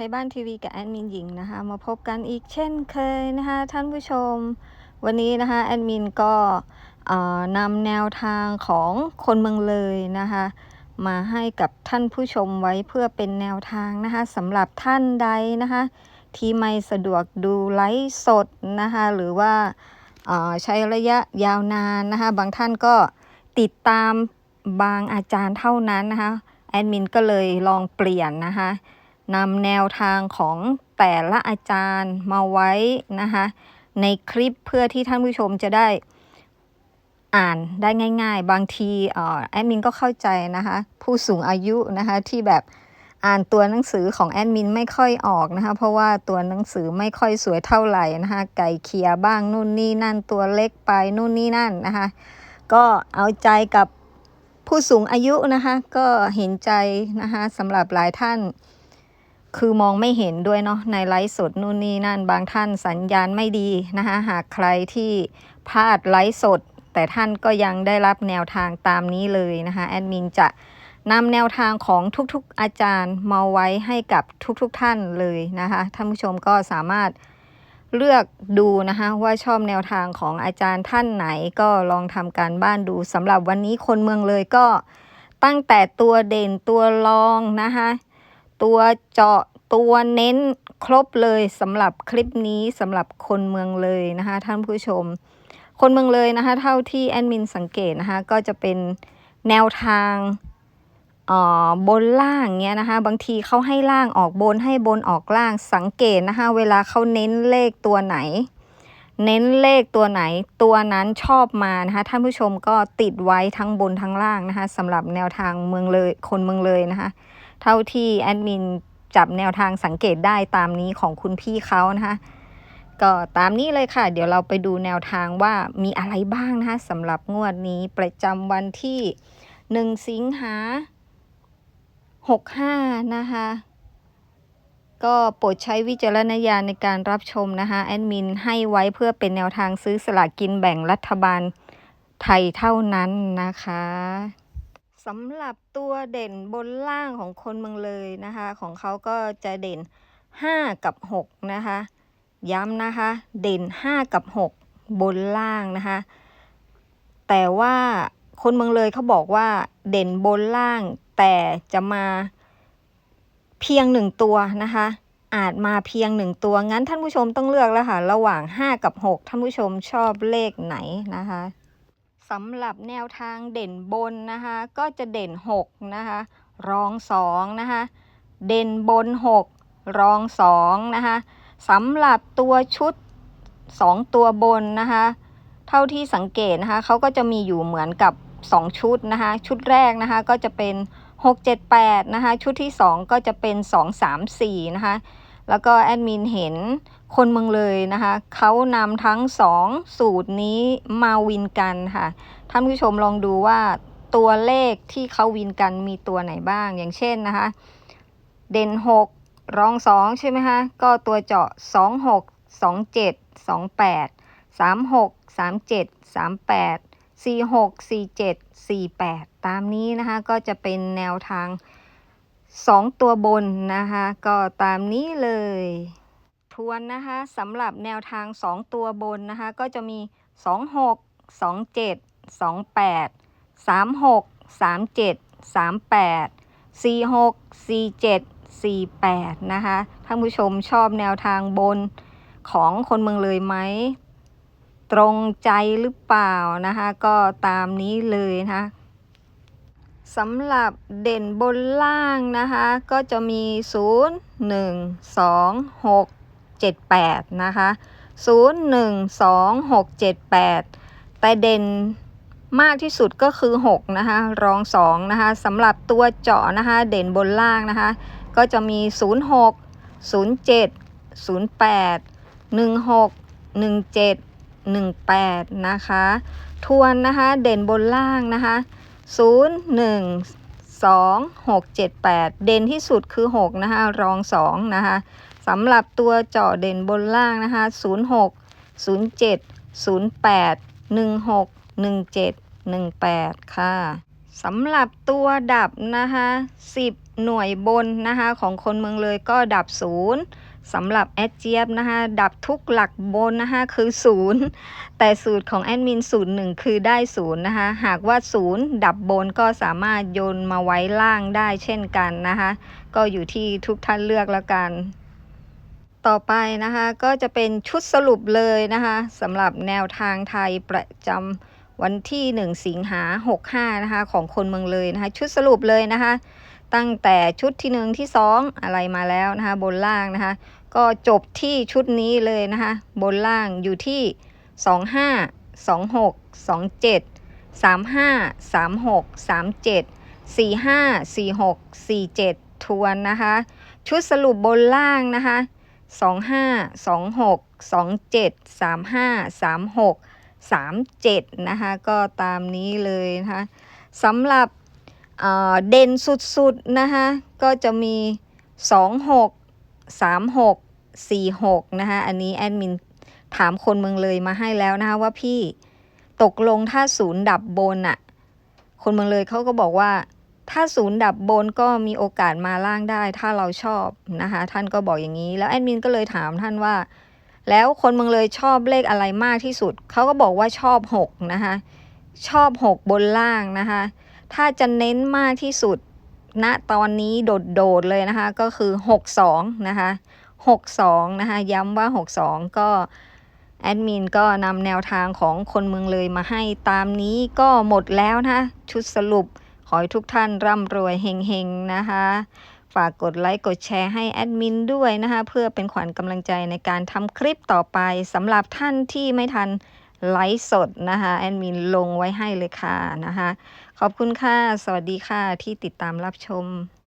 ทยบ้านทีวีกับแอดมินหญิงนะคะ มาพบกันอีกเช่นเคยนะคะ ท่านผู้ชม วันนี้นะคะแอดมินก็นำแนวทางของคนเมืองเลยนะคะ มาให้กับท่านผู้ชมไว้เพื่อเป็นแนวทางนะคะสำหรับท่านใดนะคะ ที่ไม่สะดวกดูไลฟ์สดนะคะ หรือว่าใช้ระยะยาวนานนะคะ บางท่านก็ติดตามบางอาจารย์เท่านั้นนะคะแอดมินก็เลยลองเปลี่ยนนะคะ นำแนวทางของแต่ละอาจารย์มาไว้นะคะในคลิปเพื่อที่ท่านผู้ชมจะได้อ่านได้ง่าย ๆ บางทีออแอดมินก็เข้าใจนะคะผู้สูงอายุนะคะที่แบบอ่านตัวหนังสือของแอดมินไม่ค่อยออกนะคะเพราะว่าตัวหนังสือไม่ค่อยสวยเท่าไหร่นะคะไก่เคียบ้างนู่นนี่นั่นตัวเล็กไปนู่นนี่นั่นนะคะก็เอาใจกับผู้สูงอายุนะคะก็เห็นใจนะคะสำหรับหลายท่าน คือมองไม่เห็นด้วยเนาะในไลฟ์สดนู่นนี่นั่นบางท่านสัญญาณไม่ดีนะคะหากใครที่พลาดไลฟ์สด แต่ท่านก็ยังได้รับแนวทางตามนี้เลยนะคะแอดมินจะนำแนวทางของทุกๆอาจารย์มาไว้ให้กับทุกๆท่านเลยนะคะท่านผู้ชมก็สามารถเลือกดูนะคะว่าชอบแนวทางของอาจารย์ท่านไหนก็ลองทำการบ้านดูสำหรับวันนี้คนเมืองเลยก็ตั้งแต่ตัวเด่นตัวรองนะคะ ตัวเจาะตัวเน้นครบเลยสำหรับคลิปนี้สำหรับคนเมืองเลยนะคะท่านผู้ชม คนเมืองเลยนะคะเท่าที่แอดมินสังเกตนะคะก็จะเป็นแนวทางอ่อบนล่างเนี้ยนะคะ บางทีเขาให้ล่างออกบนให้บนออกล่างสังเกตนะคะเวลาเขาเน้นเลขตัวไหน เน้นเลขตัวไหน ตัวนั้นชอบมานะคะท่านผู้ชมก็ติดไว้ทั้งบนทั้งล่างนะคะสำหรับแนวทางเมืองเลยคนเมืองเลยนะคะ เท่าที่แอดมินจับแนวทางสังเกตได้ตามนี้ของคุณพี่เขานะคะก็ตามนี้เลยค่ะ เดี๋ยวเราไปดูแนวทางว่ามีอะไรบ้างนะคะสำหรับงวดนี้ประจำวันที่1สิงหา65นะคะก็โปรดใช้วิจารณญาณในการรับชมนะคะแอดมินให้ไว้เพื่อเป็นแนวทางซื้อสลากกินแบ่งรัฐบาลไทยเท่านั้นนะคะ สำหรับตัวเด่นบนล่างของคนเมืองเลยนะคะ ของเขาก็จะเด่น 5 กับ 6 นะคะ ย้ำนะคะ เด่น 5 กับ 6 บนล่างนะคะ แต่ว่าคนเมืองเลยเขาบอกว่าเด่นบนล่าง แต่จะมาเพียงหนึ่งตัวนะคะ อาจมาเพียงหนึ่งตัวงั้นท่านผู้ชมต้องเลือกแล้วค่ะ ระหว่าง 5 กับ 6 ท่านผู้ชมชอบเลขไหนนะคะ สำหรับแนวทางเด่นบนนะคะ ก็จะเด่น 6 นะคะ รอง 2 นะคะ เด่นบน 6 รอง 2 นะคะสำหรับตัวชุด 2 ตัวบนนะคะ เท่าที่สังเกตนะคะเขาก็จะมีอยู่เหมือนกับ 2 ชุดนะคะ ชุดแรกนะคะก็จะเป็น 6 7 8 นะคะ ชุดที่ 2 ก็จะเป็น 2 3 4 นะคะ แล้วก็แอดมินเห็นคนเมืองเลยนะคะ เขานำทั้ง2สูตรนี้มาวินกันค่ะ ท่านผู้ชมลองดูว่าตัวเลขที่เขาวินกันมีตัวไหนบ้าง อย่างเช่นนะคะ เด่น 6 รอง 2 ใช่ไหมคะ ก็ตัวเจาะ 2 6 2 7 2 8 3 6 3 7 3 8 4 6 4 7 4 8 ตามนี้นะคะ ก็จะเป็นแนวทาง 2ตัวบนนะคะ ก็ตามนี้เลย ทวนนะคะสำหรับแนวทาง2ตัวบนนะคะ ก็จะมี2 6 2 7 2 8 3 6 3 7 3 8 4 6 4 7 4 8นะคะท่านผู้ชมชอบแนวทางบนของคนเมืองเลยไหมตรงใจหรือเปล่านะคะ ก็ตามนี้เลยนะคะ สำหรับเด่นบนล่างนะคะ ก็จะมี 0 1 2 6 7 8 นะคะ 0 1 2 6 7 8 แต่เด่นมากที่สุดก็คือ 6 นะคะ รอง 2 นะคะสำหรับตัวเจาะนะคะ เด่นบนล่างนะคะ ก็จะมี 0 6 0 7 0 8 1 6 1 7 1 8 นะคะ ทวนนะคะ เด่นบนล่างนะคะ 0 1 2 6 7 8 เด่นที่สุดคือ 6 นะคะ รอง 2 นะคะสำหรับตัวเจาะเด่นบนล่างนะคะ 06 07 08 16 17 18 ค่ะสำหรับตัวดับนะคะ 10 หน่วยบนนะคะ ของคนเมืองเลยก็ดับศูนย์ สำหรับแอดเจี๊ยบนะคะดับทุกหลักบนนะคะคือศูนย์แต่สูตรของแอดมินศูนย์หนึ่งคือได้ศูนย์นะคะหากว่าศูนย์ดับบนก็สามารถโยนมาไว้ล่างได้เช่นกันนะคะก็อยู่ที่ทุกท่านเลือกแล้วกัน ต่อไปนะคะก็จะเป็นชุดสรุปเลยนะคะสำหรับแนวทางไทยประจำวันที่ 1 สิงหา65นะคะของคนเมืองเลยนะคะชุดสรุปเลยนะคะตั้งแต่ชุดที่ 1 ที่ 2 อะไรมาแล้วนะคะ บนล่างนะคะ ก็จบที่ชุดนี้เลยนะคะ บนล่างอยู่ที่ 25 26 27 35 36 37 45 46 47 ทวนนะคะ ชุดสรุปบนล่างนะคะสองห้าสองหกสองเจ็ดสามห้าสามหกสามเจ็ดนะคะ ก็ตามนี้เลยนะคะสำหรับเเด่นสุดๆนะคะ ก็จะมีส องหกสามหกสี่หกนะคะอันนี้แอดมินถามคนเมืองเลยมาให้แล้วนะคะว่าพี่ตกลงถ้าศูนย์ดับบนอะคนเมืองเลยเขาก็บอกว่า ถ้าศูนย์ดับบนก็มีโอกาสมาล่างได้ ถ้าเราชอบนะคะท่านก็บอกอย่างนี้แล้วแอดมินก็เลยถามท่านว่า แล้วคนเมืองเลยชอบเลขอะไรมากที่สุดเขาก็บอกว่าชอบ6นะคะชอบ 6 บนล่างนะคะถ้าจะเน้นมากที่สุด ณตอนนี้โดดๆเลยนะคะ ก็คือ 62 นะคะ 62 นะคะ ย้ำว่า 62 ก็แอดมินก็นำแนวทางของคนเมืองเลยมาให้ตามนี้ก็หมดแล้วนะคะชุดสรุป ขอให้ทุกท่านร่ำรวยเฮงๆ นะคะ ฝากกดไลค์กดแชร์ให้แอดมินด้วยนะคะ เพื่อเป็นขวัญกำลังใจในการทำคลิปต่อไปสำหรับท่านที่ไม่ทัน ไลฟ์สดนะคะแอดมินลงไว้ให้เลยค่ะนะคะ ขอบคุณค่ะ สวัสดีค่ะที่ติดตามรับชม